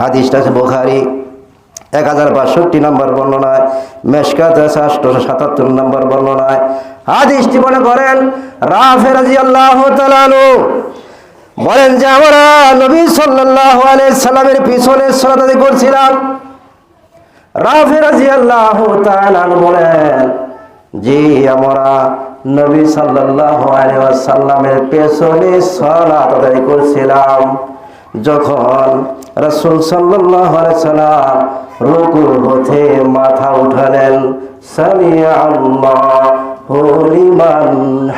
হাদিসটা আছে বোখারি এক হাজার বাষট্টি নম্বর বর্ণনায়, মেশকাত আছে সাতাত্তর নম্বর বর্ণনায়। হাদিসটি মনে করেন বলেন যে, আমরা নবী সাল্লাহ সাল্লামের পিছনে সলাদাদি করছিলাম। বলেন, জি, আমরা নবী সাল্লাহ আলাইসাল্লামের পেছনে আদায় করছিলাম। যখন রসুল সাল্লাম রুকুর হতে মাথা উঠালেন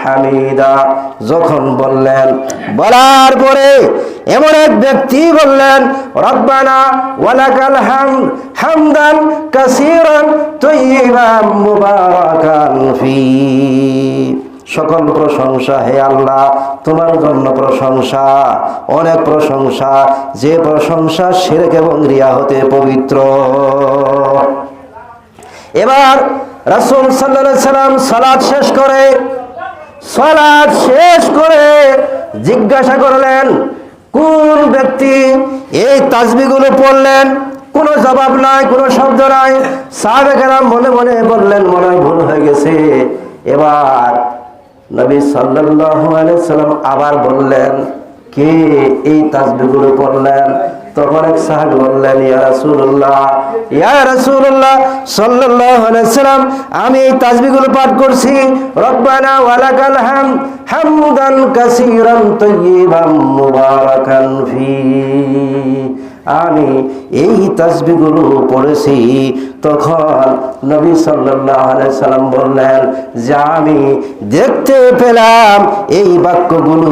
হামিদা, যখন বললেন, বলার পরে এমন এক ব্যক্তি বললেন, রব্বানা ওয়ালাকাল হামদ হামদান কাসীরান তয়্যিবান মুবারাকান ফি। সকল প্রশংসা হে আল্লাহ, তোমার জন্য প্রশংসা, অনেক প্রশংসা। যে প্রশংসা শিরক এবং রিয়া হতে পবিত্র। এবার রাসুল আলাইহি সাল্লাম সালাত শেষ করে সালাত শেষ করে জিজ্ঞাসা করলেন, কোন ব্যক্তি এই তাসবিগুলো পড়লেন? কোনো জবাব নাই, কোনো শব্দ নাই। সাহাবেকেরাম মনে মনে বললেন, মনে ভুল হয়ে গেছে। এবার নবী সাল্লাম আবার বললেন, কে এই তাসবিগুলো পড়লেন তখন এক সাহাবী বললেন, ইয়া ইয়া সাল্লাম, আমি এই তাসবিহগুলো পাঠ করছি। রব্বানা ওয়ালাকাল হাম হামদান মুবারাকান ফি। আমি এই তাসবিহগুলো পড়েছি। তখন নবী সাল্লাম বললেন, যে আমি দেখতে পেলাম, এই বাক্যগুলো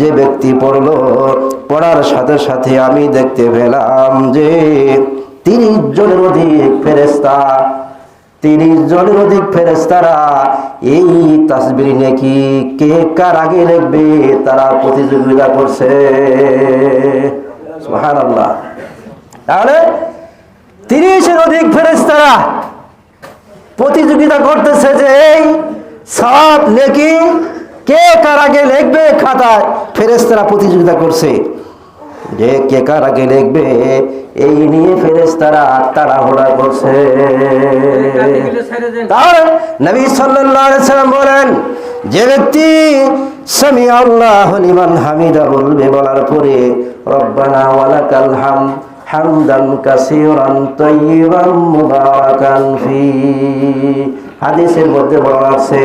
যে ব্যক্তি পড়ল, পড়ার সাথে সাথে আমি দেখতে পেলাম যে তিরিশ জনের অধিক ফেরেস্তা তিরিশ জনের অধিক ফেরেস্তারা এই তাসবির নাকি কে কার আগে লিখবে তারা প্রতিযোগিতা করছে? তাহলে তিরিশের অধিক ফেরেস্তারা প্রতিযোগিতা করতেছে যে এই সব লেখি কে কার আগে লিখবে খাতায় ফেরেস্তারা প্রতিযোগিতা করছে। যে কে কার লিখবে এই নিয়ে ফেরেস্তারা তাড়াহুড়া করছে। নবী সাল্লাম বলেন, যে ব্যক্তি সামি আল্লাহ লিমান হামিদা বলবে, বলার পরে, রব্বানা হাম, হামদান কাসীরান তাইয়িবান মুবারাকান ফি হাদিসের মধ্যে বলা আছে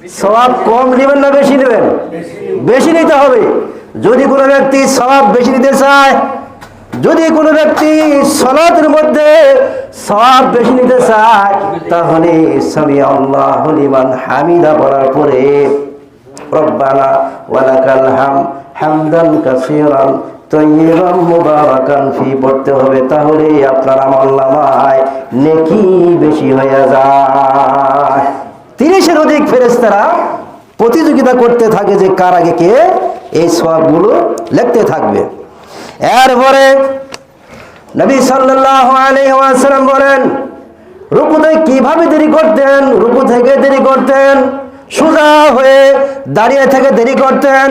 সবাব কম নেবেন না বেশি নেবেন বেশি নিতে হবে। যদি কোনো ব্যক্তি সবাব বেশি নিতে চায়, যদি কোনো ব্যক্তি সলাতের মধ্যে সব বেশি নিতে চায়, তাহলে সামি আল্লাহ লিমান হামিদা বলার পরে, রব্বানা ওয়ালাকাল হাম হামদান কাসীরান তৈবান মুবারাকান ফি পড়তে হবে তাহলে আপনার আমল নামায় নেকি বেশি হয়ে যায়। তিরিশের অধিক ফেরেস্তারা প্রতিযোগিতা করতে থাকে যে কার আগে কে, এই সবগুলো লিখতে থাকবে। এরপরে নবী সাল্লাহ আলহাম বলেন, রুকুতে কীভাবে দেরি করতেন? রুকু থেকে দেরি করতেন? সোজা হয়ে দাঁড়িয়ে থেকে দেরি করতেন?